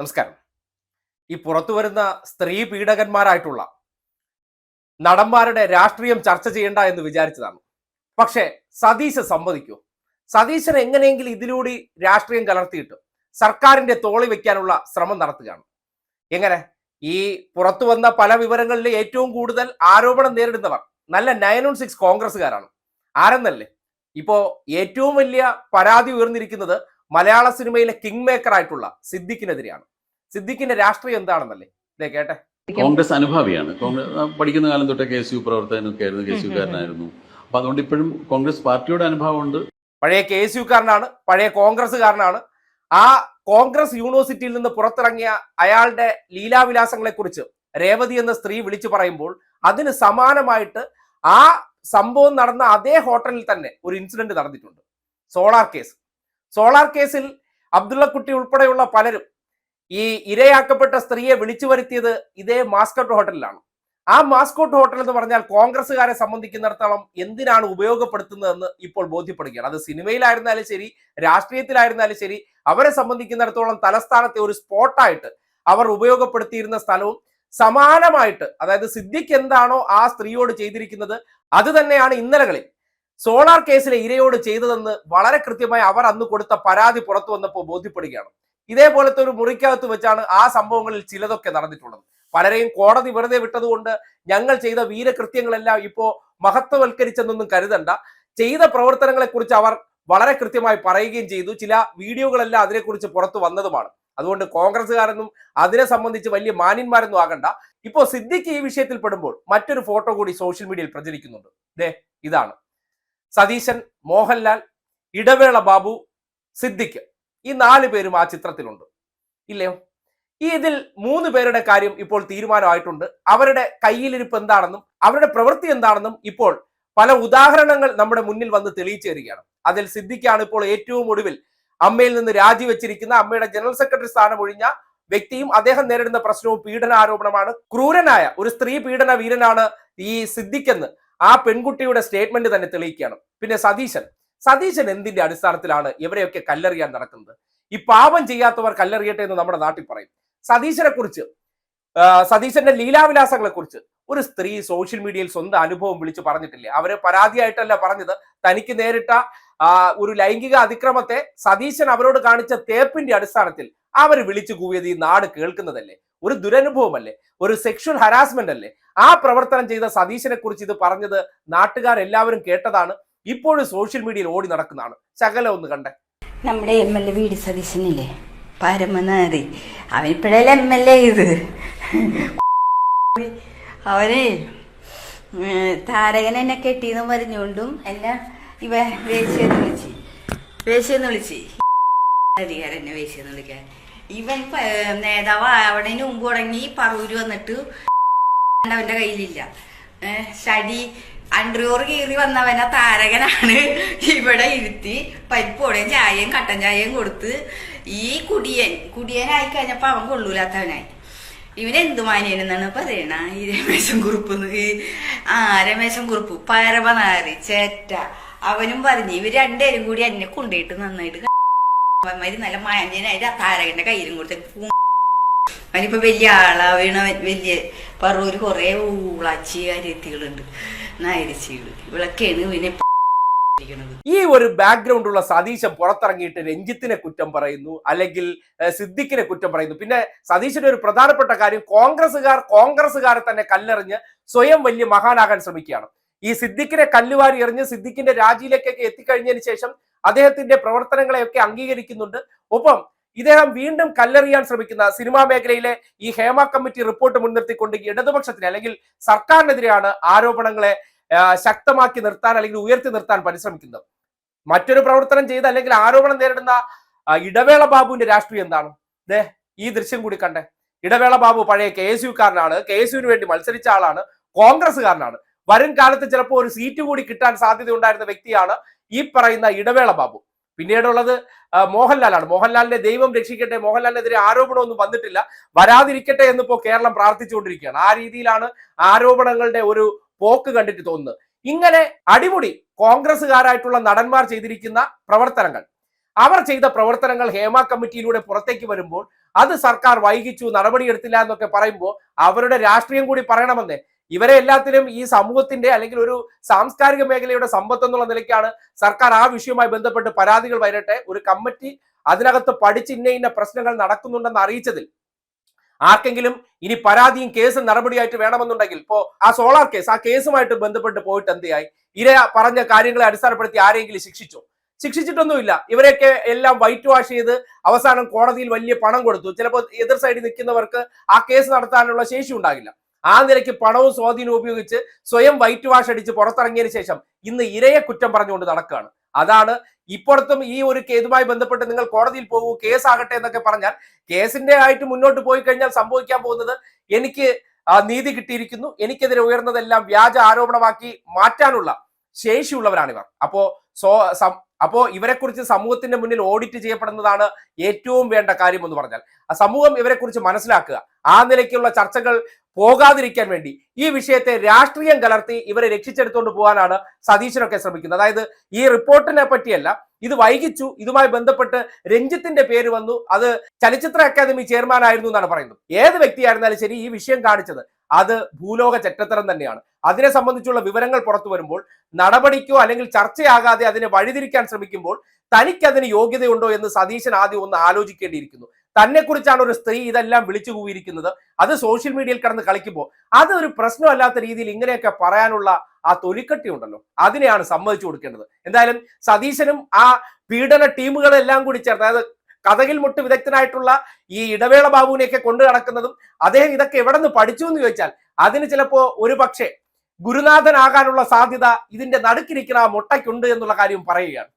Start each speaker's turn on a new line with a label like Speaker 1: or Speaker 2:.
Speaker 1: നമസ്കാരം. ഈ പുറത്തു വരുന്ന സ്ത്രീ പീഡകന്മാരായിട്ടുള്ള നടന്മാരുടെ രാഷ്ട്രീയം ചർച്ച ചെയ്യണ്ട എന്ന് വിചാരിച്ചതാണ്. പക്ഷേ സതീശ സമ്മതിക്കൂ? സതീശൻ എങ്ങനെയെങ്കിലും ഇതിലൂടെ രാഷ്ട്രീയം കലർത്തിയിട്ട് സർക്കാരിന്റെ തോളി വെക്കാനുള്ള ശ്രമം നടത്തുകയാണ്. എങ്ങനെ? ഈ പുറത്തു വന്ന പല വിവരങ്ങളിൽ ഏറ്റവും കൂടുതൽ ആരോപണം നേരിടുന്നവർ നല്ല നയൻ ഓൺ സിക്സ് കോൺഗ്രസ്സുകാരാണ്. ആരെന്നല്ലേ? ഇപ്പോ ഏറ്റവും വലിയ പരാതി ഉയർന്നിരിക്കുന്നത് മലയാള സിനിമയിലെ കിങ് മേക്കർ ആയിട്ടുള്ള സിദ്ദിഖിനെതിരെയാണ്. സിദ്ദിഖിന്റെ രാഷ്ട്രീയം എന്താണെന്നല്ലേ? ഇതേ കേട്ടെ.
Speaker 2: കോൺഗ്രസ് അനുഭാവിയാണ്. കോൺഗ്രസ് പഠിക്കുന്ന കാലം തൊട്ടേ കെ എസ് യു പ്രവർത്തകനൊക്കെ ആയിരുന്നു കെ എസ് യുക്കാരനായിരുന്നു അപ്പൊ അതുകൊണ്ട് ഇപ്പോഴും കോൺഗ്രസ് പാർട്ടിയുടെ അനുഭവമുണ്ട്.
Speaker 1: പഴയ കെ എസ് യുക്കാരനാണ് പഴയ കോൺഗ്രസ്സുകാരനാണ്. ആ കോൺഗ്രസ് യൂണിവേഴ്സിറ്റിയിൽ നിന്ന് പുറത്തിറങ്ങിയ അയാളുടെ ലീലാവിലാസങ്ങളെ കുറിച്ച് രേവതി എന്ന സ്ത്രീ വിളിച്ചു പറയുമ്പോൾ അതിന് സമാനമായിട്ട് ആ സംഭവം നടന്ന അതേ ഹോട്ടലിൽ തന്നെ ഒരു ഇൻസിഡന്റ് നടന്നിട്ടുണ്ട്. Solar case. സോളാർ കേസിൽ അബ്ദുള്ളക്കുട്ടി ഉൾപ്പെടെയുള്ള പലരും ഈ ഇരയാക്കപ്പെട്ട സ്ത്രീയെ വിളിച്ചു വരുത്തിയത് ഇതേ മാസ്കട്ട് ഹോട്ടലിലാണ്. ആ മാസ്കോട്ട് ഹോട്ടൽ എന്ന് പറഞ്ഞാൽ കോൺഗ്രസ്സുകാരെ സംബന്ധിക്കുന്നിടത്തോളം എന്തിനാണ് ഉപയോഗപ്പെടുത്തുന്നതെന്ന് ഇപ്പോൾ ബോധ്യപ്പെടുകയാണ്. അത് സിനിമയിലായിരുന്നാലും ശരി രാഷ്ട്രീയത്തിലായിരുന്നാലും ശരി അവരെ സംബന്ധിക്കുന്നിടത്തോളം തലസ്ഥാനത്തെ ഒരു സ്പോട്ടായിട്ട് അവർ ഉപയോഗപ്പെടുത്തിയിരുന്ന സ്ഥലവും സമാനമായിട്ട് അതായത് സിദ്ദിഖ് എന്താണോ ആ സ്ത്രീയോട് ചെയ്തിരിക്കുന്നത് അത് തന്നെയാണ് ഇന്നലകളിൽ സോളാർ കേസിലെ ഇരയോട് ചെയ്തതെന്ന് വളരെ കൃത്യമായി അവർ അന്ന് കൊടുത്ത പരാതി പുറത്തു വന്നപ്പോൾ ബോധ്യപ്പെടുകയാണ്. ഇതേപോലത്തെ ഒരു മുറിക്കകത്ത് വെച്ചാണ് ആ സംഭവങ്ങളിൽ ചിലതൊക്കെ നടന്നിട്ടുള്ളത്. പലരെയും കോടതി വെറുതെ വിട്ടതുകൊണ്ട് ഞങ്ങൾ ചെയ്ത വീരകൃത്യങ്ങളെല്ലാം ഇപ്പോ മഹത്വവൽക്കരിച്ചെന്നൊന്നും കരുതണ്ട. ചെയ്ത പ്രവർത്തനങ്ങളെ കുറിച്ച് അവർ വളരെ കൃത്യമായി പറയുകയും ചെയ്തു. ചില വീഡിയോകളെല്ലാം അതിനെക്കുറിച്ച് പുറത്തു വന്നതുമാണ്. അതുകൊണ്ട് കോൺഗ്രസ്സുകാരെന്നും അതിനെ സംബന്ധിച്ച് വലിയ മാന്യന്മാരൊന്നും ആകണ്ട. ഇപ്പോ സിദ്ദിഖ് ഈ വിഷയത്തിൽ പെടുമ്പോൾ മറ്റൊരു ഫോട്ടോ കൂടി സോഷ്യൽ മീഡിയയിൽ പ്രചരിക്കുന്നുണ്ട്. ദേ ഇതാണ്. സതീശൻ മോഹൻലാൽ ഇടവേള ബാബു സിദ്ദിഖ്. ഈ നാല് പേരും ആ ചിത്രത്തിലുണ്ട്. ഇല്ലയോ ഈ ഇതിൽ മൂന്ന് പേരുടെ കാര്യം ഇപ്പോൾ തീരുമാനമായിട്ടുണ്ട്. അവരുടെ കയ്യിലിരിപ്പ് എന്താണെന്നും അവരുടെ പ്രവൃത്തി എന്താണെന്നും ഇപ്പോൾ പല ഉദാഹരണങ്ങൾ നമ്മുടെ മുന്നിൽ വന്ന് തെളിയിച്ചു തരികയാണ് അതിൽ സിദ്ദിഖാണ് ഇപ്പോൾ ഏറ്റവും ഒടുവിൽ അമ്മയിൽ നിന്ന് രാജിവെച്ചിരിക്കുന്ന അമ്മയുടെ ജനറൽ സെക്രട്ടറി സ്ഥാനം ഒഴിഞ്ഞ വ്യക്തിയും അദ്ദേഹം നേരിടുന്ന പ്രശ്നവും പീഡനാരോപണമാണ്. ക്രൂരനായ ഒരു സ്ത്രീ പീഡന വീരനാണ് ഈ സിദ്ദിഖ് ആ പെൺകുട്ടിയുടെ സ്റ്റേറ്റ്മെന്റ് തന്നെ തെളിയിക്കുകയാണ്. പിന്നെ സതീശൻ. സതീശൻ എന്തിന്റെ അടിസ്ഥാനത്തിലാണ് ഇവരെയൊക്കെ കല്ലെറിയാൻ നടക്കുന്നത്? ഈ പാപം ചെയ്യാത്തവർ കല്ലെറിയട്ടെ എന്ന് നമ്മുടെ നാട്ടിൽ പറയും. സതീശനെ കുറിച്ച് സതീശന്റെ ലീലാവിലാസങ്ങളെ കുറിച്ച് ഒരു സ്ത്രീ സോഷ്യൽ മീഡിയയിൽ സ്വന്തം അനുഭവം വിളിച്ചു പറഞ്ഞിട്ടില്ലേ? അവർ പരാതിയായിട്ടല്ല പറഞ്ഞത്. തനിക്ക് നേരിട്ട ഒരു ലൈംഗിക അതിക്രമത്തെ സതീശൻ അവരോട് കാണിച്ച തേപ്പിന്റെ അടിസ്ഥാനത്തിൽ അവർ വിളിച്ചു കൂവിയത് ഈ നാട് കേൾക്കുന്നതല്ലേ? ഒരു ദുരനുഭവമല്ലേ? ഒരു സെക്ഷൽ ഹരാസ്മെന്റ് അല്ലേ? ആ പ്രവർത്തനം ചെയ്ത സതീശനെ കുറിച്ച് ഇത് പറഞ്ഞത് നാട്ടുകാരെല്ലാവരും കേട്ടതാണ്. ഇപ്പോഴും സോഷ്യൽ മീഡിയയിൽ ഓടി നടക്കുന്നതാണ്. ശകലം ഒന്ന് കണ്ടേ.
Speaker 3: നമ്മുടെ M L A V D സതീശനില്ലേ പരമനാരി അവനിപ്പോഴല്ലേ എം എൽ എ ഇത് അവനെ താരകൻ എന്നെ കെട്ടിയെന്ന് പറഞ്ഞുകൊണ്ടും എന്നെ ഇവ വേശ്യെന്ന് വിളിച്ച്. വേശ്യെന്ന് വിളിച്ച്. അധികാരം എന്നെ വേശ്യെന്ന് വിളിക്കാൻ. ഇവൻ നേതാവ് അവിടെ മുമ്പ് തുടങ്ങി പറൂര് വന്നിട്ട് അവന്റെ കയ്യിലില്ല. ഷടി അണ്ടറിയോർ കീറി വന്നവനെ താരകനാണ്. ഇവിടെ ഇരുത്തി പരിപ്പോടെയും ചായയും കട്ടൻ ചായയും കൊടുത്ത് ഈ കുടിയൻ കുടിയനായി കഴിഞ്ഞപ്പോ അവൻ കൊള്ളൂലാത്തവനായി. ഇവൻ എന്തു മാനിയനെന്നാണ് പറയണ? ഈ രമേശൻ കുറുപ്പ് ആ രമേശൻ കുറുപ്പ്. പരമനാറി ചേറ്റ. അവനും പറഞ്ഞു ഇവർ രണ്ടുപേരും കൂടി എന്നെ കൊണ്ടുപോയിട്ട് നന്നായിട്ട് നല്ല മാന്യനായിട്ട് ആ താരകന്റെ കയ്യിലും കൊടുത്ത് അവനിപ്പോ വലിയ ആളാ വീണ വലിയ പറൂര് കൊറേ ഊളാച്ചി കാര്യത്തികളുണ്ട് നായരിച്ചികൾ ഇവളൊക്കെയാണ് ഇരിക്കണത്.
Speaker 1: ഈ ഒരു ബാക്ക്ഗ്രൗണ്ട് ഉള്ള സതീശൻ പുറത്തിറങ്ങിയിട്ട് രഞ്ജിത്തിനെ കുറ്റം പറയുന്നു അല്ലെങ്കിൽ സിദ്ദിഖിനെ കുറ്റം പറയുന്നു. പിന്നെ സതീശന്റെ ഒരു പ്രധാനപ്പെട്ട കാര്യം കോൺഗ്രസ്സുകാർ കോൺഗ്രസ്സുകാരെ തന്നെ കല്ലെറിഞ്ഞ് സ്വയം വലിയ മഹാനാകാൻ ശ്രമിക്കുകയാണ്. ഈ സിദ്ദിഖിനെ കല്ലുവാരി എറിഞ്ഞ് സിദ്ദിഖിന്റെ രാജിയിലേക്കൊക്കെ എത്തിക്കഴിഞ്ഞതിന് ശേഷം അദ്ദേഹത്തിന്റെ പ്രവർത്തനങ്ങളെയൊക്കെ അംഗീകരിക്കുന്നുണ്ട്. ഒപ്പം ഇദ്ദേഹം വീണ്ടും കല്ലെറിയാൻ ശ്രമിക്കുന്ന സിനിമാ മേഖലയിലെ ഈ ഹേമ കമ്മിറ്റി റിപ്പോർട്ട് മുൻനിർത്തിക്കൊണ്ട് ഇടതുപക്ഷത്തിന് അല്ലെങ്കിൽ സർക്കാരിനെതിരെയാണ് ആരോപണങ്ങളെ ശക്തമാക്കി നിർത്താൻ അല്ലെങ്കിൽ ഉയർത്തി നിർത്താൻ പരിശ്രമിക്കുന്നത്. മറ്റൊരു പ്രവർത്തനം ചെയ്ത് അല്ലെങ്കിൽ ആരോപണം നേരിടുന്ന ഇടവേള ബാബുവിന്റെ രാഷ്ട്രീയം എന്താണ്? ദേ ഈ ദൃശ്യം കൂടി കണ്ടേ. ഇടവേള ബാബു പഴയ കെ എസ് യുക്കാരനാണ് കെ എസ് യുവിന് വേണ്ടി മത്സരിച്ച ആളാണ്. കോൺഗ്രസ്സുകാരനാണ്. വരും കാലത്ത് ചിലപ്പോൾ ഒരു സീറ്റ് കൂടി കിട്ടാൻ സാധ്യത ഉണ്ടായിരുന്ന വ്യക്തിയാണ് ഈ പറയുന്ന ഇടവേള ബാബു. പിന്നീടുള്ളത് മോഹൻലാലാണ്. മോഹൻലാലിനെ ദൈവം രക്ഷിക്കട്ടെ മോഹൻലാലിനെതിരെ ആരോപണമൊന്നും വന്നിട്ടില്ല. വരാതിരിക്കട്ടെ എന്നിപ്പോ കേരളം പ്രാർത്ഥിച്ചുകൊണ്ടിരിക്കുകയാണ്. ആ രീതിയിലാണ് ആരോപണങ്ങളുടെ ഒരു പോക്ക് കണ്ടിട്ട് തോന്നുന്നത്. ഇങ്ങനെ അടിമുടി കോൺഗ്രസ്സുകാരായിട്ടുള്ള നടന്മാർ ചെയ്തിരിക്കുന്ന പ്രവർത്തനങ്ങൾ അവർ ചെയ്ത പ്രവർത്തനങ്ങൾ ഹേമ കമ്മിറ്റിയിലൂടെ പുറത്തേക്ക് വരുമ്പോൾ അത് സർക്കാർ വൈകിച്ചു നടപടിയെടുത്തില്ല എന്നൊക്കെ പറയുമ്പോൾ അവരുടെ രാഷ്ട്രീയം കൂടി പറയണമെന്നേ ഇവരെ എല്ലാത്തിനും ഈ സമൂഹത്തിന്റെ അല്ലെങ്കിൽ ഒരു സാംസ്കാരിക മേഖലയുടെ സമ്പത്ത് എന്നുള്ള നിലയ്ക്കാണ് സർക്കാർ ആ വിഷയവുമായി ബന്ധപ്പെട്ട് പരാതികൾ വരട്ടെ. ഒരു കമ്മിറ്റി അതിനകത്ത് പഠിച്ച് ഇന്ന ഇന്ന പ്രശ്നങ്ങൾ നടക്കുന്നുണ്ടെന്ന് അറിയിച്ചതിൽ ആർക്കെങ്കിലും ഇനി പരാതിയും കേസും നടപടിയായിട്ട് വേണമെന്നുണ്ടെങ്കിൽ ഇപ്പോ ആ സോളാർ കേസ് ആ കേസുമായിട്ട് ബന്ധപ്പെട്ട് പോയിട്ട് എന്തിയായി ഇര പറഞ്ഞ കാര്യങ്ങളെ അടിസ്ഥാനപ്പെടുത്തി ആരെങ്കിലും ശിക്ഷിച്ചോ? ശിക്ഷിച്ചിട്ടൊന്നുമില്ല. ഇവരെയൊക്കെ എല്ലാം വൈറ്റ് വാഷ് ചെയ്ത് അവസാനം കോടതിയിൽ വലിയ പണം കൊടുത്തു. ചിലപ്പോൾ എതിർ സൈഡിൽ നിൽക്കുന്നവർക്ക് ആ കേസ് നടത്താനുള്ള ശേഷി ഉണ്ടാകില്ല ആ നിലയ്ക്ക് പണവും സ്വാധീനവും ഉപയോഗിച്ച് സ്വയം വൈറ്റ് വാഷ് അടിച്ച് പുറത്തിറങ്ങിയതിന് ശേഷം ഇന്ന് ഇരയെ കുറ്റം പറഞ്ഞുകൊണ്ട് നടക്കുകയാണ്. അതാണ് ഇപ്പുറത്തും ഈ ഒരു ഇതുമായി ബന്ധപ്പെട്ട് നിങ്ങൾ കോടതിയിൽ പോകൂ കേസാകട്ടെ എന്നൊക്കെ പറഞ്ഞാൽ കേസിന്റെ ആയിട്ട് മുന്നോട്ട് പോയി കഴിഞ്ഞാൽ സംഭവിക്കാൻ പോകുന്നത് എനിക്ക് നീതി കിട്ടിയിരിക്കുന്നു. എനിക്കെതിരെ ഉയർന്നതെല്ലാം വ്യാജ ആരോപണമാക്കി മാറ്റാനുള്ള ശേഷിയുള്ളവരാണിവർ. അപ്പോ സോ അപ്പോ ഇവരെക്കുറിച്ച് സമൂഹത്തിന്റെ മുന്നിൽ ഓഡിറ്റ് ചെയ്യപ്പെടുന്നതാണ് ഏറ്റവും വേണ്ട കാര്യം എന്ന് പറഞ്ഞാൽ സമൂഹം ഇവരെക്കുറിച്ച് മനസ്സിലാക്കുക. ആ നിലയ്ക്കുള്ള ചർച്ചകൾ പോകാതിരിക്കാൻ വേണ്ടി ഈ വിഷയത്തെ രാഷ്ട്രീയം കലർത്തി ഇവരെ രക്ഷിച്ചെടുത്തുകൊണ്ട് പോകാനാണ് സതീശനൊക്കെ ശ്രമിക്കുന്നത്. അതായത് ഈ റിപ്പോർട്ടിനെ പറ്റിയല്ല ഇത് വൈകിച്ചു ഇതുമായി ബന്ധപ്പെട്ട് രഞ്ജിത്തിന്റെ പേര് വന്നു അത് ചലച്ചിത്ര അക്കാദമി ചെയർമാൻ ആയിരുന്നു എന്നാണ് പറയുന്നത്. ഏത് വ്യക്തിയായിരുന്നാലും ശരി ഈ വിഷയം കാണിച്ചത് അത് ഭൂലോക ചറ്റത്തരം തന്നെയാണ്. അതിനെ സംബന്ധിച്ചുള്ള വിവരങ്ങൾ പുറത്തു വരുമ്പോൾ നടപടിക്കോ അല്ലെങ്കിൽ ചർച്ചയാകാതെ അതിനെ വഴിതിരിക്കാൻ ശ്രമിക്കുമ്പോൾ തനിക്കതിന് യോഗ്യതയുണ്ടോ എന്ന് സതീശൻ ആദ്യം ഒന്ന് ആലോചിക്കേണ്ടിയിരിക്കുന്നു. തന്നെ കുറിച്ചാണ് ഒരു സ്ത്രീ ഇതെല്ലാം വിളിച്ചു കൂവിയിരിക്കുന്നത്. അത് സോഷ്യൽ മീഡിയയിൽ കടന്ന് കളിക്കുമ്പോൾ അത് ഒരു പ്രശ്നമല്ലാത്ത രീതിയിൽ ഇങ്ങനെയൊക്കെ പറയാനുള്ള ആ തൊലിക്കട്ടി ഉണ്ടല്ലോ അതിനെയാണ് സമ്മതിച്ചു കൊടുക്കേണ്ടത്. എന്തായാലും സതീശനും ആ പീഡന ടീമുകളെല്ലാം കൂടി ചേർന്ന് അതായത് കഥകിൽ മുട്ട് വിദഗ്ധനായിട്ടുള്ള ഈ ഇടവേള ബാബുവിനെയൊക്കെ കൊണ്ടു നടക്കുന്നതും അദ്ദേഹം ഇതൊക്കെ എവിടെ നിന്ന് പഠിച്ചു എന്ന് ചോദിച്ചാൽ അതിന് ചിലപ്പോ ഒരു പക്ഷേ ഗുരുനാഥനാകാനുള്ള സാധ്യത ഇതിന്റെ നടുക്കിരിക്കുന്ന ആ മുട്ടയ്ക്കുണ്ട് എന്നുള്ള കാര്യം പറയുകയാണ്.